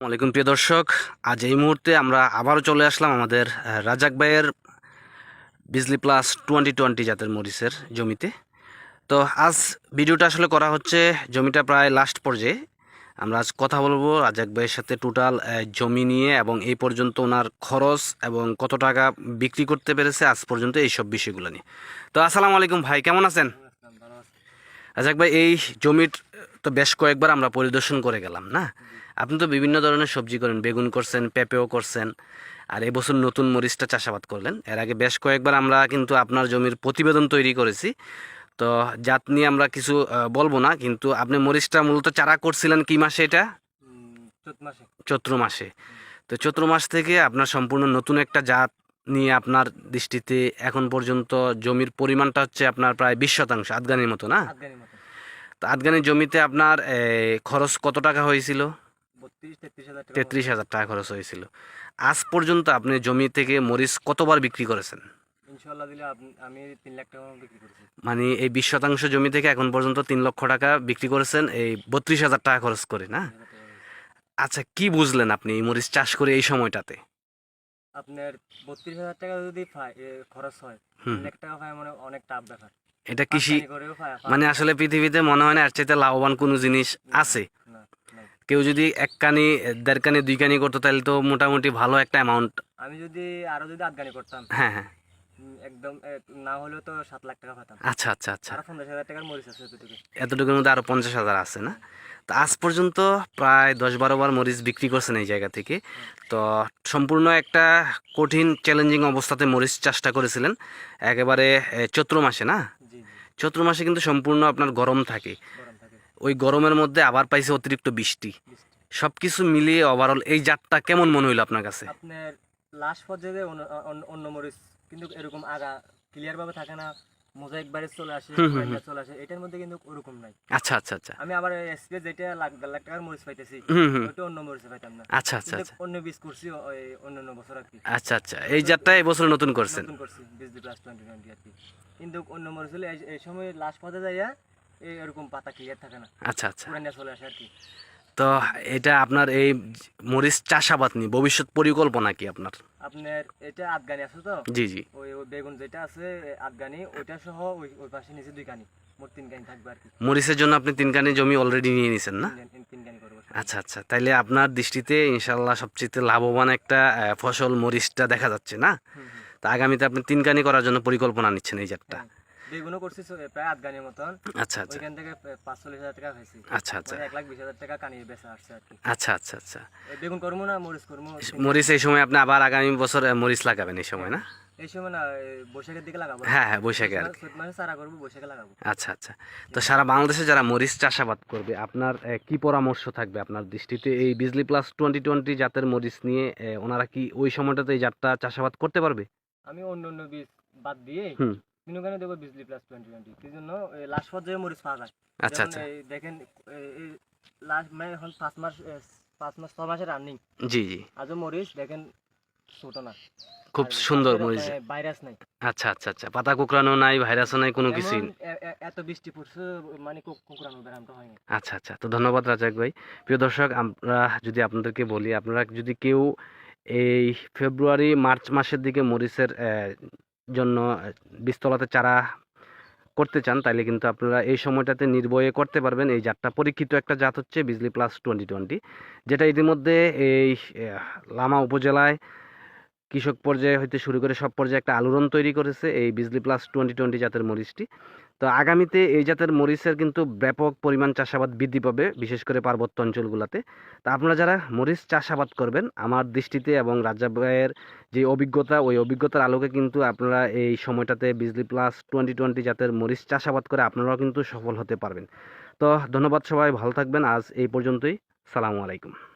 ওয়ালাইকুম প্রিয় দর্শক আজ এই মুহূর্তে আমরা আবারও চলে আসলাম আমাদের রাজাক ভাইয়ের বিজলি প্লাস টোয়েন্টি টোয়েন্টি জাতের মরিচের জমিতে। তো আজ ভিডিওটা আসলে করা হচ্ছে জমিটা প্রায় লাস্ট পর্যায়ে। আমরা আজ কথা বলব রাজাক ভাইয়ের সাথে টোটাল জমি নিয়ে এবং এই পর্যন্ত ওনার খরচ এবং কত টাকা বিক্রি করতে পেরেছে আজ পর্যন্ত এই সব বিষয়গুলো নিয়ে। তো আসসালামু আলাইকুম ভাই কেমন আছেন? রাজাক ভাই এই জমির তো বেশ কয়েকবার আমরা পরিদর্শন করে গেলাম, না? আপনি তো বিভিন্ন ধরনের সবজি করেন, বেগুন করছেন, পেঁপেও করছেন, আর এবছর নতুন মরিচটা চাষাবাদ করলেন। এর আগে বেশ কয়েকবার আমরা কিন্তু আপনার জমির প্রতিবেদন তৈরি করেছি। তো জাত নিয়ে আমরা কিছু বলব না, কিন্তু আপনি মরিচটা মূলত চারা করছিলেন কি মাসে এটা? চৈত্র মাসে। তো চৈত্র মাস থেকে আপনার সম্পূর্ণ নতুন একটা জাত নিয়ে আপনার দৃষ্টিতে এখন পর্যন্ত জমির পরিমাণটা হচ্ছে আপনার প্রায় বিশ শতাংশ আদগানির মতো, না? আফগানি মতো জমিতে আপনার খরচ কত টাকা হয়েছিল? তেত্রিশ হাজার টাকা খরচ হয়েছিল। আজ পর্যন্ত আপনি জমি থেকে মরিচ কতবার বিক্রি করেছেন? মানে এই বিশ শতাংশ জমি থেকে এখন পর্যন্ত তিন লক্ষ টাকা বিক্রি করেছেন এই বত্রিশ হাজার টাকা খরচ করে না। আচ্ছা কি বুঝলেন আপনি এই মরিচ চাষ করে এই সময়টাতে? আপনার বত্রিশ হাজার টাকা যদি খরচ হয় লাখ টাকা পায় মানে অনেক টাফ ব্যাপার। এটা কৃষি মানে আসলে পৃথিবীতে মনে হয় না এর চাইতে লাভবান কোনো জিনিস আছে। কেউ যদি এক কানি দেড় কানি দুই কানি করতো তাহলে তো মোটামুটি ভালো একটা অ্যামাউন্ট আমি যদি আরও যদি আট আফগানি করতাম হ্যাঁ হ্যাঁ। একদম না হলেও তো সাত লাখ টাকা পাতাম। আচ্ছা আচ্ছা আচ্ছা। আরও পঞ্চাশ হাজার টাকার মরিচ আছে এতটুকু। এতটুকুর মধ্যে আরও পঞ্চাশ হাজার আছে না? তো আজ পর্যন্ত প্রায় দশ বারো বার মরিচ বিক্রি করছেন এই জায়গা থেকে। তো সম্পূর্ণ একটা কঠিন চ্যালেঞ্জিং অবস্থাতে মরিচ চাষটা করেছিলেন। একেবারে চৈত্র মাসে না? চৈত্র মাসে কিন্তু সম্পূর্ণ আপনার গরম থাকে। ওই গরমের মধ্যে আবার পাইছে অতিরিক্ত বৃষ্টি। সবকিছু সব কিছু মিলিয়ে ওভারঅল এই জাতটা কেমন মনে হইল আপনার কাছে? আপনার লাস্ট পর্যায়ে অন্য মরিচ কিন্তু এরকম আগা ক্লিয়ার ভাবে থাকে না। মোজাইক বারে চলে আসে চলে আসে এটার মধ্যে কিন্তু ওরকম নাই। আচ্ছা আচ্ছা আচ্ছা। আমি আবার স্প্রে যেটা লাখ দেড় লাখ টাকার মরিচ পাইতেছি হুম অন্য মরিচে পাইতাম না। আচ্ছা আচ্ছা আচ্ছা। অন্য বীজ করছি অন্য অন্য বছর আর কি। আচ্ছা আচ্ছা। এই জাতটা এবছর নতুন করছেন? নতুন করছি বীজ প্লাস টোয়েন্টি টোয়েন্টি আর কি। কিন্তু অন্য মরিচ হলে এই- এই সময় লাস্ট পথে যাইয়া এই এরকম পাতা ক্লিয়ার থাকে না। আচ্ছা আচ্ছা। চলে আসে আর কি। তো এটা আপনার এই মরিচ চাষাবাদ নিয়ে ভবিষ্যৎ পরিকল্পনা কি আপনার? আপনার এটা আফগানি আছে তো? জি জি। ওই বেগুন যেটা আছে এ, আফগানি ওইটা সহ ওই ওই পাশে নিচে দুই কানি মোট তিন কানি থাকবে আর কি। মরিচের জন্য আপনি তিন কানি জমি অলরেডি নিয়ে নিছেন না? তিন কানি- তিন আচ্ছা আচ্ছা। তাইলে আপনার দৃষ্টিতে ইনশাল্লাহ সবচেয়ে লাভবান একটা ফসল মরিচটা দেখা যাচ্ছে না। তা আগামীতে আপনি তিন কানি করার জন্য পরিকল্পনা নিচ্ছেন এই জাতটা। হ্যাঁ। বেগুনও করছি প্রায় আফগানির মতন। আচ্ছা আচ্ছা। ওইখান থেকে পাঁচচল্লিশ হাজার টাকা হয়েছে আচ্ছা আচ্ছা। এক লাখ বিশ হাজার টাকা কানি বেচা আসছে আর কি। আচ্ছা আচ্ছা আচ্ছা। বেগুন করব না মরিচ করব মরিচ এই সময় আপনি আবার আগামী বছর মরিচ লাগাবেন এই সময় না? এই সময় না বৈশাখের দিকে লাগাবো। হ্যাঁ হ্যাঁ বৈশাখে আর কি মাসে চারা করব বৈশাখে লাগাবো। আচ্ছা আচ্ছা। তো সারা বাংলাদেশে যারা মরিচ চাষাবাদ করবে আপনার কি পরামর্শ থাকবে আপনার দৃষ্টিতে? এই বিজলি প্লাস টোয়েন্টি টোয়েন্টি জাতের মরিচ নিয়ে ওনারা কি ওই সময়টাতে এই জাতটা চাষাবাদ করতে পারবে? আমি অন্য অন্য বীজ বাদ দিয়ে দেবো বিজলি প্লাস টোয়েন্টি টোয়েন্টি এই জন্য? লাস্ট পর্যায়ে মরিচ পাওয়া যায়। আচ্ছা আচ্ছা। দেখেন এই লাস্ট মানে এখন পাঁচ মাস পাঁচ মাস ছ মাসের রানিং জি জি। আজও মরিচ দেখেন ছোট না। খুব সুন্দর মরিচ। ভাইরাস নাই। আচ্ছা আচ্ছা আচ্ছা। পাতা কুকরানো নাই ভাইরাসও নাই কোনো এ- এত বৃষ্টি পড়ছে মানে কু- ব্যায়ামটা হয়নি। আচ্ছা আচ্ছা। তো ধন্যবাদ রাজাক ভাই। প্রিয় দর্শক আমরা যদি আপনাদেরকে বলি আপনারা যদি কেউ এই ফেব্রুয়ারি মার্চ মাসের দিকে মরিচের জন্য বিস্তলাতে চারা করতে চান, তাইলে কিন্তু আপনারা এই সময়টাতে নির্ভয়ে করতে পারবেন। এই জাতটা পরীক্ষিত একটা জাত হচ্ছে বিজলি প্লাস টোয়েন্টি টোয়েন্টি যেটা ইতিমধ্যে এই লামা উপজেলায় কৃষক পর্যায়ে হইতে শুরু করে সব পর্যায়ে একটা আলোড়ন তৈরি করেছে এই বিজলি প্লাস টোয়েন্টি টোয়েন্টি জাতের মরিচটি। তো আগামীতে এই জাতের মরিচের কিন্তু ব্যাপক পরিমাণ চাষাবাদ বৃদ্ধি পাবে, বিশেষ করে পার্বত্য অঞ্চলগুলোতে। তা আপনারা যারা মরিচ চাষাবাদ করবেন, আমার দৃষ্টিতে এবং রাজা ভাইয়ের যে অভিজ্ঞতা, ওই অভিজ্ঞতার আলোকে কিন্তু আপনারা এই সময়টাতে বিজলি প্লাস টোয়েন্টি টোয়েন্টি জাতের মরিচ চাষাবাদ করে আপনারাও কিন্তু সফল হতে পারবেন। তো ধন্যবাদ সবাই, ভালো থাকবেন। আজ এই পর্যন্তই। সালামু আলাইকুম।